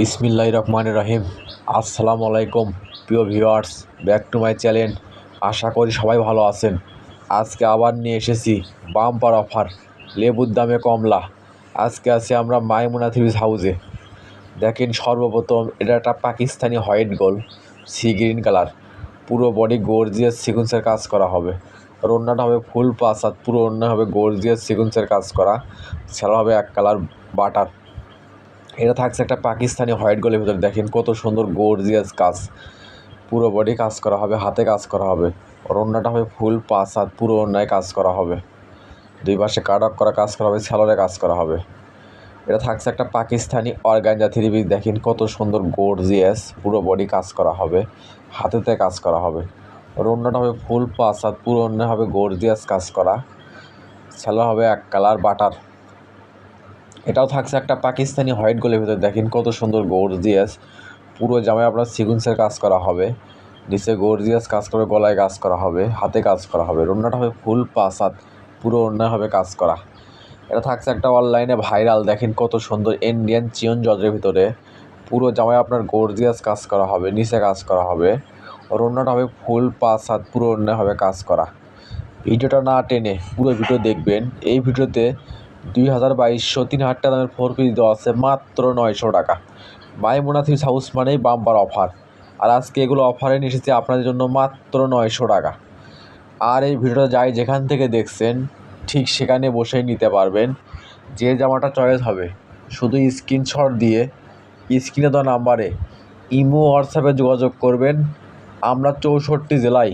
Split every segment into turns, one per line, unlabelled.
বিসমিল্লাহ রহমান রহিম। আসসালামু আলাইকুম, প্রিয় viewers, back to my channel. আশা করি সবাই ভালো আছেন। আজকে আবার নিয়ে এসেছি বাম্পার অফার, লেবুর দামে কমলা। আজকে আছি আমরা মাইমুনা থ্রিজ হাউসে। দেখেন সর্বপ্রথম, এটা একটা Pakistani white gold sea green colour. পুরো বডি গর্জিয়াস সিকুন্সের কাজ করা হবে। আর অন্যটা হবে ফুল পাস আর পুরো অন্য হবে গর্জিয়াস সিকুন্সের কাজ করা। সেটা হবে এক কালার বাটার। এটা থাকছে একটা পাকিস্তানি হোয়াইট গোলের ভিতরে। দেখেন কত সুন্দর গর্জিয়াস কাজ। পুরো বডি কাজ করা হবে, হাতে কাজ করা হবে। আর অন্যটা হবে ফুল পাস হাত পুরো অন্যায় কাজ করা হবে। দুই পাশে কাট অফ করা কাজ করা হবে স্যালোরে কাজ করা হবে। এটা থাকছে একটা পাকিস্তানি অর্গানজা থ্রি পিস দেখেন কত সুন্দর গর্জিয়াস পুরো বডি কাজ করা হবে, হাতেতে কাজ করা হবে। আর অন্যটা হবে ফুল পাস হাত পুরো অন্য হবে গর্জিয়াস কাজ করা। স্যালো হবে এক কালার বাটার এটাও থাকছে একটা পাকিস্তানি হোয়াইট গোলের ভিতরে। দেখেন কত সুন্দর গর্জিয়াস। পুরো জামায় আপনার সিকুন্সের কাজ করা হবে। নিচে গর্জিয়াস কাজ করে, গলায় কাজ করা হবে, হাতে কাজ করা হবে। রান্নাটা হবে ফুল পাস হাত, পুরো অন্যায় হবে কাজ করা। এটা থাকছে একটা অনলাইনে ভাইরাল। দেখেন কত সুন্দর ইন্ডিয়ান চিয়ন জজের ভিতরে। পুরো জামায় আপনার গর্জিয়াস কাজ করা হবে, নিচে কাজ করা হবে। রান্নাটা হবে ফুল পাস হাত, পুরো অন্যায় হবে কাজ করা। ভিডিওটা না টেনে পুরো ভিডিও দেখবেন। এই ভিডিওতে দুই হাজার বাইশশো তিন হাজার টাকা দামের ফোর পিস দেওয়া আছে মাত্র নয়শো টাকা। মাইমুনা থ্রিস হাউস মানেই বাম্পার অফার। আর আজকে এগুলো অফারে নিয়ে এসেছে আপনাদের জন্য মাত্র নয়শো টাকা। আর এই ভিডিওটা যাই যেখান থেকে দেখছেন, ঠিক সেখানে বসেই নিতে পারবেন। যে জামাটা চয়েস হবে, শুধু স্ক্রিনশট দিয়ে, স্ক্রিনে দেওয়া নাম্বারে ইমো, হোয়াটসঅ্যাপে যোগাযোগ করবেন। আমরা চৌষট্টি জেলায়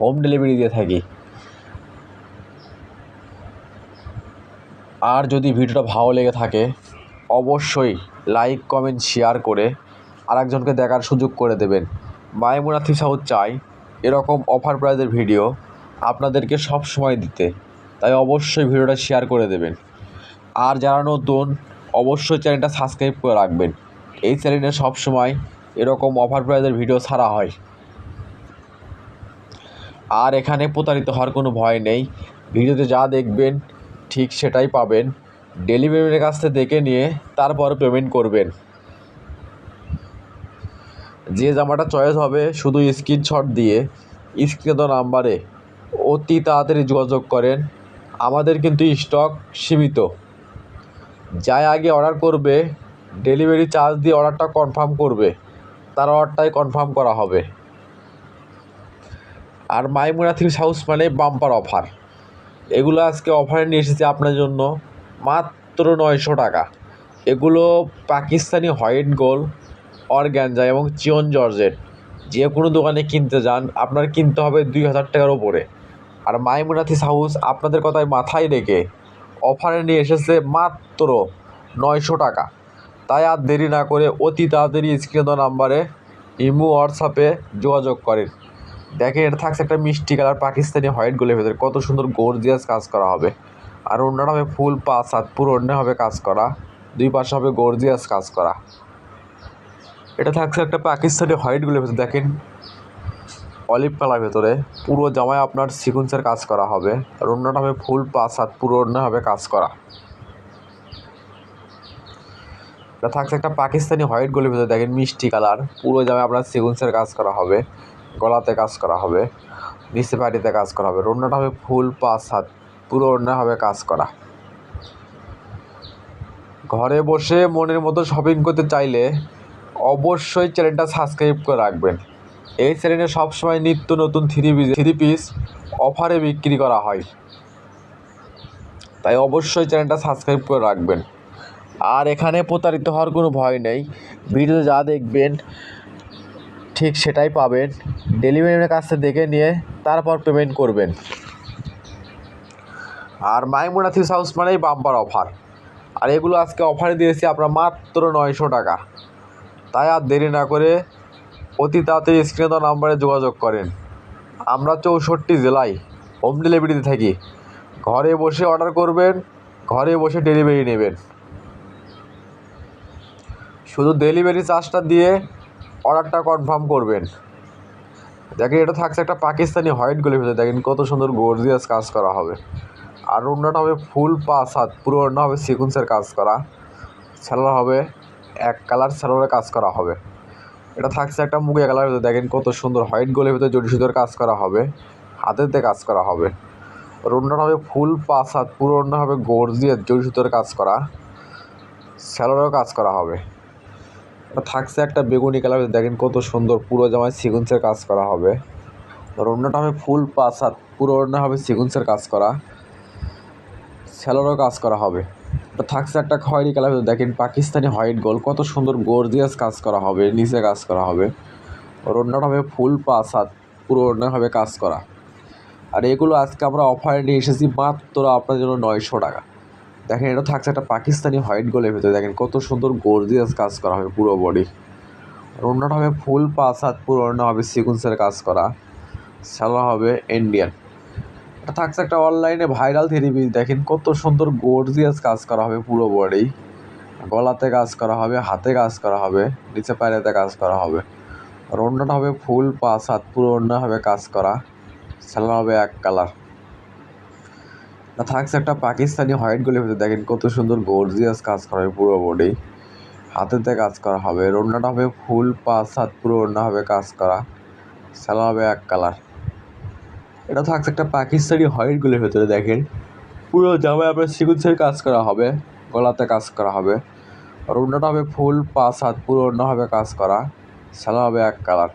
হোম ডেলিভারি দিয়ে থাকি। আর যদি ভিডিওটা ভালো লেগে থাকে, অবশ্যই লাইক, কমেন্ট শেয়ার করে আরেকজনকে দেখার সুযোগ করে দেবেন। মাইমুনা থিসাউদ চাই এরকম অফার প্রাইজের ভিডিও আপনাদেরকে সব সময় দিতে। তাই অবশ্যই ভিডিওটা শেয়ার করে দেবেন। আর যারা নতুন, অবশ্যই চ্যানেলটা সাবস্ক্রাইব করে রাখবেন। এই চ্যানেলে সব সময় এরকম অফার প্রাইজের ভিডিও ছাড়া হয়। আর এখানে প্রতারিত হওয়ার কোনো ভয় নেই। ভিডিওতে যা দেখবেন ঠিক সেটাই পাবেন। ডেলিভারির কাছ থেকে দেখে নিয়ে তারপর পেমেন্ট করবেন। যে জামাটা চয়েস হবে, শুধু স্ক্রিনশট দিয়ে স্ক্রিনে দেওয়া নাম্বারে অতি তাড়াতাড়ি যোগাযোগ করেন। আমাদের কিন্তু স্টক সীমিত। যাই আগে অর্ডার করবে ডেলিভারি চার্জ দিয়ে অর্ডারটা কনফার্ম করবে, তার অর্ডারটাই কনফার্ম করা হবে। আর মাইমুনা থ্রিস হাউস মানে বাম্পার অফার এগুলো আজকে অফারে নিয়ে এসেছি আপনার জন্য। মাত্র নয়শো টাকা। এগুলো পাকিস্তানি হোয়াইট গোল্ড অর্গ্যানজা এবং চিয়ন জর্জেট। যে কোনো দোকানে কিনতে যান। আপনার কিনতে হবে দুই হাজার টাকার ওপরে আর মাইমুনাথিস হাউস আপনাদের কথায় মাথায় রেখে অফারে নিয়ে এসেছে মাত্র নয়শো টাকা। তাই আর দেরি না করে অতি তাড়াতাড়ি স্ক্রিনে নাম্বারে ইমো, হোয়াটসঅ্যাপে যোগাযোগ করেন। দেখেন, এটা থাকছে একটা মিষ্টি কালার পাকিস্তানি হোয়াইট গোলের ভেতরে। কত সুন্দর গর্জিয়াস কাজ করা হবে। আর অন্যটা হবে ফুল পাঁচ হাত, পুরো অন্য হবে কাজ করা। দুই পাশে হবে গর্জিয়াস কাজ করা। এটা থাকছে একটা পাকিস্তানি হোয়াইট গোলের ভেতরে, দেখেন। অলিভ কালার ভেতরে, পুরো জামায় আপনার সিকুন্সের কাজ করা হবে। আর অন্যটা হবে ফুল পাঁচ হাত, পুরো অন্য হবে কাজ করা। এটা থাকছে একটা পাকিস্তানি হোয়াইট গোলের ভেতরে, দেখেন, মিষ্টি কালার। পুরো জামায় আপনার সিকুন্সের কাজ করা হবে। গলাতে কাজ করা হবে, নিচে বাড়িতে কাজ করা হবে রান্নাটা হবে ফুল, পাঁচ হাত পুরো অন্য হবে কাজ করা। ঘরে বসে মনের মতো শপিং করতে চাইলে অবশ্যই চ্যানেলটা সাবস্ক্রাইব করে রাখবেন। এই চ্যানেলে সবসময় নিত্য নতুন থ্রি পিস থ্রি পিস অফারে বিক্রি করা হয়। তাই অবশ্যই চ্যানেলটা সাবস্ক্রাইব করে রাখবেন। আর এখানে প্রতারিত হওয়ার কোনো ভয় নেই। ভিডিওতে যা দেখবেন ঠিক সেটাই পাবেন। ডেলিভারির কাছ থেকে দেখে নিয়ে তারপর পেমেন্ট করবেন। আর মাইমুনা থ্রিস হাউস মানেই বাম্পার অফার আর এগুলো আজকে অফারে দিয়েছি আপনার মাত্র নয়শো টাকা। তাই আর দেরি না করে অতি তাড়াতাড়ি স্ক্রিনে দেওয়া নাম্বারে যোগাযোগ করেন। আমরা চৌষট্টি জেলায় হোম ডেলিভারিতে থাকি। ঘরে বসে অর্ডার করবেন, ঘরে বসে ডেলিভারি নেবেন। শুধু ডেলিভারি চার্জটা দিয়ে অর্ডারটা কনফার্ম করবেন। দেখেন, এটা থাকছে একটা পাকিস্তানি হোয়াইট গোলের ভিতরে। দেখেন, কত সুন্দর গর্জিয়াস কাজ করা হবে। আর অন্যটা হবে ফুল পাঁচ হাত। পুরো অন্য হবে সিকুন্সের কাজ করা। স্যালার হবে, এক কালার সালোয়ারে কাজ করা হবে। এটা থাকছে একটা মুগে কালার দেখেন, কত সুন্দর হোয়াইট গোলের ভিতরে জড়ি সুতোর কাজ করা হবে। হাতেতে কাজ করা হবে। রুমটা হবে ফুল পাঁচ হাত। পুরো অন্য হবে গর্জিয়ে জড়ি সুতোর কাজ করা। স্যালোরেও কাজ করা হবে। থাকছে একটা বেগুনি কালার, দেখেন কত সুন্দর পুরো জামায় সিকুন্সের কাজ করা হবে। রুমটা হবে ফুল পাঁচ পুরো অন্য হবে সিকুন্সের কাজ করা। স্যালোরেও কাজ করা হবে। থাকছে একটা খয়েরি কালার, দেখেন পাকিস্তানি হোয়াইট গোল, কত সুন্দর গর্জিয়াস কাজ করা হবে, নিচে কাজ করা হবে। রোডটা হবে ফুল পাঁচ পুরো ওড়না হবে কাজ করা। আর এগুলো আজকে আমরা অফারে নিয়ে এসেছি মাত্র আপনার জন্য নয়শো টাকা। দেখেন, এটা থাকছে একটা পাকিস্তানি হোয়াইট গোলের ভিতরে। দেখেন, কত সুন্দর গর্জিয়াস কাজ করা হবে পুরো বডি রোডটা হবে ফুল পাঁচ পুরো ওড়না হবে সিকুন্সের কাজ করা। সালোয়ার হবে ইন্ডিয়ান এটা থাকছে একটা অনলাইনে ভাইরাল থ্রি পিস দেখেন, কত সুন্দর গর্জিয়াস কাজ করা হবে পুরো বডি গলাতে কাজ করা হবে, হাতে কাজ করা হবে, নিচে পায়রাতে কাজ করা হবে। আর অন্যটা হবে ফুল পাঁচ পুরো, অন্য হবে কাজ করা। সালোয়ার হবে এক কালার এটা থাকছে একটা পাকিস্তানি হোয়াইট গুলির ভিতরে। দেখেন কত সুন্দর গর্জিয়াস কাজ করা হবে পুরো বডি হাতেতে কাজ করা হবে রোনাটা হবে ফুল পাঁচ হাত পুরো অন্য হবে কাজ করা। সালোয়ার হবে এক কালার এটা থাকছে একটা পাকিস্তানি হোয়াইটগুলির ভেতরে, দেখেন। পুরো জামায় আপনার সিকুন্সের কাজ করা হবে, গলাতে কাজ করা হবে। আর অন্যটা হবে ফুল পাঁচ হাত, পুরো অন্য হবে কাজ করা। সালা হবে এক কালার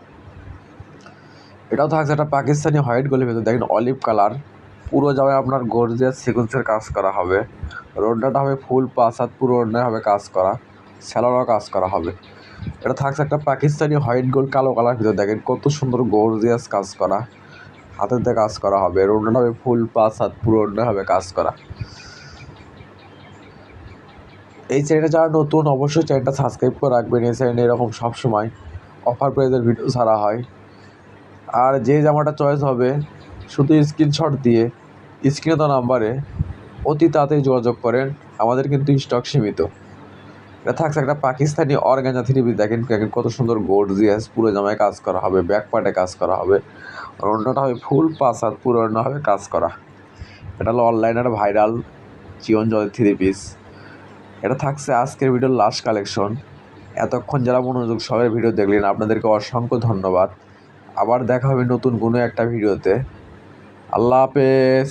এটাও থাকছে একটা পাকিস্তানি হোয়াইট গলির ভেতরে, দেখেন অলিভ কালার পুরো জামায় আপনার গর্জিয়াস সিকুন্সের কাজ করা হবে। রোডটা হবে ফুল পাঁচ হাত পুরো অন্য হবে কাজ করা। স্যালোয়ারও কাজ করা হবে। এটা থাকছে একটা পাকিস্তানি হোয়াইট গোল্ড কালো কালার ভিতরে। দেখেন কত সুন্দর গর্জিয়াস কাজ করা। হাতের হাতেতে কাজ করা হবে। রোডটা হবে ফুল পাঁচ হাত পুরো অন্য হবে কাজ করা। এই চ্যানেলটা যারা নতুন, অবশ্যই চ্যানেলটা সাবস্ক্রাইব করে রাখবেন। এই চ্যানেলে এরকম সবসময় অফার প্রাইজের ভিডিও ছাড়া হয়। আর যে জামাটা চয়েস হবে, শুধু স্ক্রিনশট দিয়ে স্ক্রিনে নাম্বারে অতি তাড়াতাড়ি যোগাযোগ করেন। আমাদের কিন্তু স্টক সীমিত। এটা থাকছে একটা পাকিস্তানি অর্গানজা থ্রি পিস। দেখেন কত সুন্দর গর্জিয়াস পুরো জামায় কাজ করা হবে ব্যাক পার্টে কাজ করা হবে। আর অন্যটা হবে ফুল পাঁচ হাত পুরো হবে কাজ করা। এটা হলো অনলাইনের ভাইরাল চিয়ন জলের থ্রি পিস। এটা থাকছে আজকের ভিডিওর লাস্ট কালেকশন এতক্ষণ যারা মনোযোগ সবাই ভিডিও দেখলেন, আপনাদেরকে অসংখ্য ধন্যবাদ। আবার দেখা হবে নতুন কোনো একটা ভিডিওতে আল্লাহ হাফেজ।